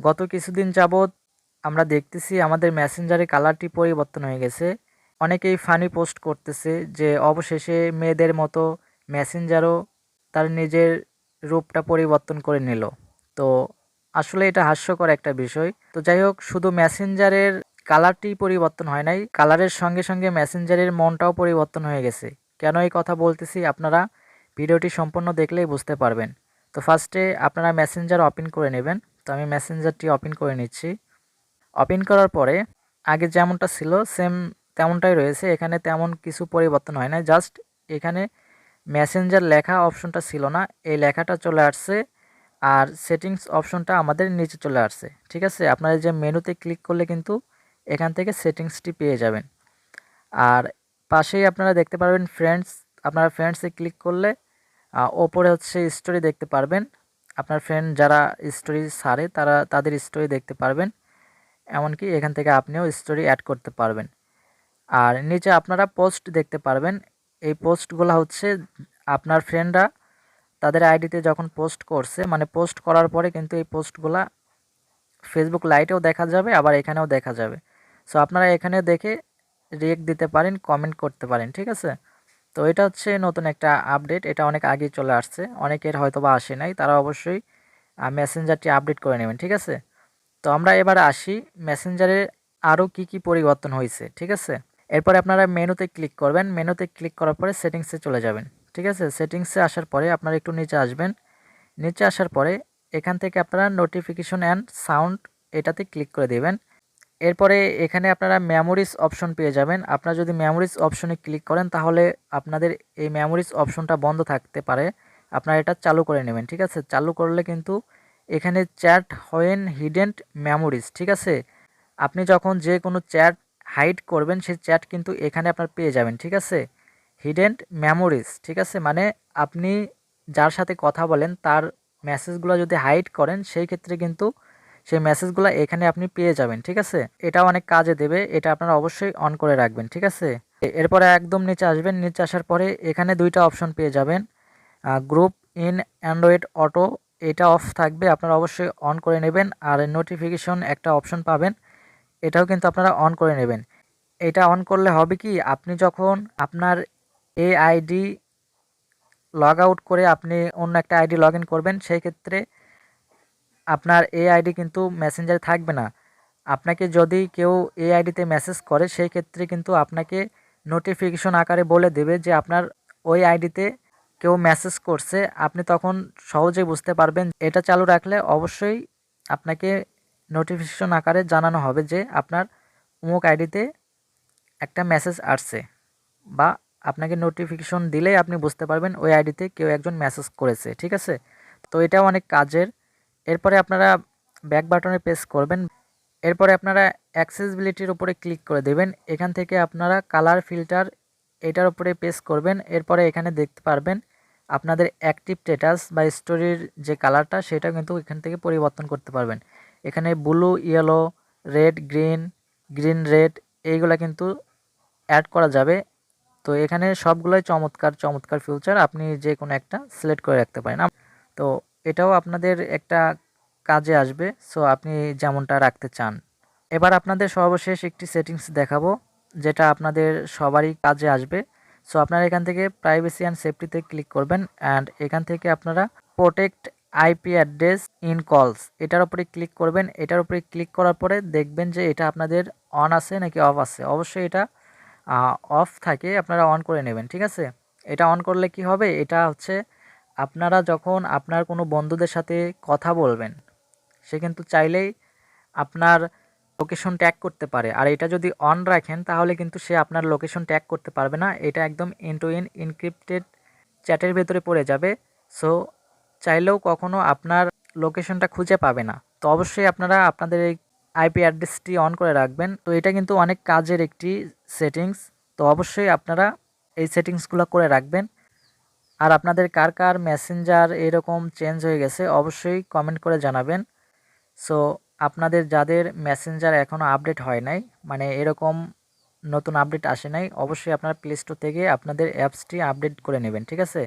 গত কিছুদিন যাবৎ আমরা দেখতেছি আমাদের মেসেঞ্জারে কালারটি পরিবর্তন হয়ে গেছে। অনেকেই ফানি পোস্ট করতেছে যে, অবশেষে মেয়েদের মতো মেসেঞ্জারও তার নিজের রূপটা পরিবর্তন করে নিল। তো আসলে এটা হাস্যকর একটা বিষয়। তো যাই হোক, শুধু মেসেঞ্জারের কালারটি পরিবর্তন হয় নাই কালারের সঙ্গে সঙ্গে মেসেঞ্জারের মনটাও পরিবর্তন হয়ে গেছে। কেন এই কথা বলতেছি আপনারা? ভিডিওটি সম্পূর্ণ দেখলেই বুঝতে পারবেন। তো ফার্স্টে আপনারা মেসেঞ্জার ওপেন করে নেবেন। তো আমি মেসেঞ্জারটি ওপেন করে নিচ্ছি। ওপেন করার পরে আগে যেমনটা ছিল সেম তেমনটাই রয়েছে। এখানে তেমন কিছু পরিবর্তন হয় না জাস্ট এখানে মেসেঞ্জার লেখা অপশনটা ছিল না। এই লেখাটা চলে আসছে আর সেটিংস অপশনটা আমাদের নিচে চলে আসছে। ঠিক আছে? আপনারা যে মেনুতে ক্লিক করলে কিন্তু এখান থেকে সেটিংসটি পেয়ে যাবেন। আর পাশেই আপনারা দেখতে পারবেন ফ্রেন্ডস আপনারা ফ্রেন্ডসে ক্লিক করলে ওপরে হচ্ছে স্টোরি দেখতে পারবেন। আপনার ফ্রেন্ড যারা স্টোরি সারে তারা তাদের স্টোরি দেখতে পারবেন। এমনকি এখান থেকে আপনিও স্টোরি অ্যাড করতে পারবেন। আর নিচে আপনারা পোস্ট দেখতে পারবেন। এই পোস্টগুলো হচ্ছে আপনার ফ্রেন্ডরা তাদের আইডিতে যখন পোস্ট করছে মানে পোস্ট করার পরে কিন্তু এই পোস্টগুলা ফেসবুক লাইটেও দেখা যাবে, আবার এখানেও দেখা যাবে। সো আপনারা এখানে দেখে রিয়েক্ট দিতে পারেন কমেন্ট করতে পারেন, ঠিক আছে? তো এটা হচ্ছে নতুন একটা আপডেট এটা অনেক আগে চলে আসছে, অনেকের হয়তো বা আসে নাই, তারা অবশ্যই মেসেঞ্জারটি আপডেট করে নেবেন, ঠিক আছে? তো আমরা এবার আসি মেসেঞ্জারে আরও কি কি পরিবর্তন হয়েছে, ঠিক আছে? এরপরে আপনারা মেনুতে ক্লিক করবেন, মেনুতে ক্লিক করার পরে সেটিংসে চলে যাবেন, ঠিক আছে? সেটিংসে আসার পরে আপনারা একটু নিচে আসবেন, নিচে আসার পরে এখান থেকে আপনারা নোটিফিকেশন অ্যান্ড সাউন্ড এটাতে ক্লিক করে দেবেন এরপরে এখানে আপনারা মেমোরিজ অপশন পেয়ে যাবেন। আপনারা যদি মেমোরিজ অপশনে ক্লিক করেন, তাহলে আপনাদের এই মেমোরিজ অপশনটা বন্ধ থাকতে পারে। আপনারা এটা চালু করে নেবেন, ঠিক আছে? চালু করলে কিন্তু এখানে চ্যাট হোয়েন হিডেন্ট মেমোরিজ ঠিক আছে? আপনি যখন যে কোনো চ্যাট হাইড করবেন, সেই চ্যাট কিন্তু এখানে আপনার পেয়ে যাবেন, ঠিক আছে? হিডেন্ট মেমোরিজ ঠিক আছে? মানে আপনি যার সাথে কথা বলেন, তার মেসেজগুলো যদি হাইড করেন, সেই ক্ষেত্রে কিন্তু সেই মেসেজগুলো এখানে আপনি পেয়ে যাবেন, ঠিক আছে? এটা অনেক কাজে দেবে, এটা আপনারা অবশ্যই অন করে রাখবেন, ঠিক আছে? এরপরে একদম নিচে আসবেন, নিচে আসার পরে এখানে দুইটা অপশন পেয়ে যাবেন গ্রুপ ইন অ্যান্ড্রয়েড অটো এটা অফ থাকবে, আপনারা অবশ্যই অন করে নেবেন, আর নোটিফিকেশন একটা অপশন পাবেন, এটাও কিন্তু আপনারা অন করে নেবেন। এটা অন করলে হবে কি, আপনি যখন আপনার এ আইডি লগ আউট করে আপনি অন্য একটা আইডি লগ করবেন, সেই ক্ষেত্রে আপনার এই আইডি কিন্তু মেসেঞ্জারে থাকবে না। আপনাকে যদি কেউ এ আইডিতে মেসেজ করে, সেই ক্ষেত্রে কিন্তু আপনাকে নোটিফিকেশন আকারে বলে দেবে যে আপনার ওই আইডিতে কেউ মেসেজ করছে। আপনি তখন সহজেই বুঝতে পারবেন। এটা চালু রাখলে অবশ্যই আপনাকে নোটিফিকেশন আকারে জানানো হবে যে আপনার উমুক আইডিতে একটা মেসেজ আসছে বা আপনাকে নোটিফিকেশন দিলেই আপনি বুঝতে পারবেন ওই আইডিতে কেউ একজন মেসেজ করেছে, ঠিক আছে? তো এটাও অনেক কাজের এরপরে আপনারা ব্যাক বাটনে প্রেস করবেন। এরপরে আপনারা অ্যাক্সেসিবিলিটির উপরে ক্লিক করে দেবেন। এখান থেকে আপনারা কালার ফিল্টার এটার উপরে প্রেস করবেন। এরপরে এখানে দেখতে পারবেন আপনাদের অ্যাক্টিভ স্ট্যাটাস বা স্টোরির যে কালারটা সেটা কিন্তু এখান থেকে পরিবর্তন করতে পারবেন। এখানে blue yellow red green green red এইগুলা কিন্তু অ্যাড করা যাবে। তো এখানে সবগুলোই চমৎকার চমৎকার ফিউচার আপনি যে কোনো একটা সিলেক্ট করে রাখতে পারেন। তো এটাও আপনাদের একটা কাজে আসবে। সো আপনি যেমনটা রাখতে চান। এবার আপনাদের সর্বশেষ একটি সেটিংস দেখাবো, যেটা আপনাদের সবারই কাজে আসবে। সো আপনারা এখান থেকে প্রাইভেসি অ্যান্ড সেফটিতে ক্লিক করবেন অ্যান্ড এখান থেকে আপনারা প্রোটেক্ট আইপি অ্যাড্রেস ইন কলস এটার উপরে ক্লিক করবেন। এটার উপরে ক্লিক করার পরে দেখবেন যে এটা আপনাদের অন আছে নাকি অফ আছে। অবশ্যই এটা অফ থাকে, আপনারা অন করে নেবেন, ঠিক আছে? এটা অন করলে কি হবে? এটা হচ্ছে আপনারা যখন আপনার কোনো বন্ধুদের সাথে কথা বলবেন, সে কিন্তু চাইলেই আপনার লোকেশন ট্যাগ করতে পারে। আর এটা যদি অন রাখেন, তাহলে কিন্তু সে আপনার লোকেশন ট্যাগ করতে পারবে না। এটা একদম ইন টু ইন ইনক্রিপ্টেড চ্যাটের ভেতরে পড়ে যাবে। সো চাইলেও কখনো আপনার লোকেশনটা খুঁজে পাবে না। তো অবশ্যই আপনারা আপনাদের এই আইপি অ্যাড্রেসটি অন করে রাখবেন। তো এটা কিন্তু অনেক কাজের একটি সেটিংস তো অবশ্যই আপনারা এই সেটিংসগুলো করে রাখবেন। আর আপনাদের কার কার মেসেঞ্জার এরকম চেঞ্জ হয়ে গেছে, অবশ্যই কমেন্ট করে জানাবেন। সো আপনাদের যাদের মেসেঞ্জার এখনও আপডেট হয় নাই মানে এরকম নতুন আপডেট আসে নাই, অবশ্যই আপনার প্লে স্টোর থেকে আপনাদের অ্যাপসটি আপডেট করে নেবেন, ঠিক আছে?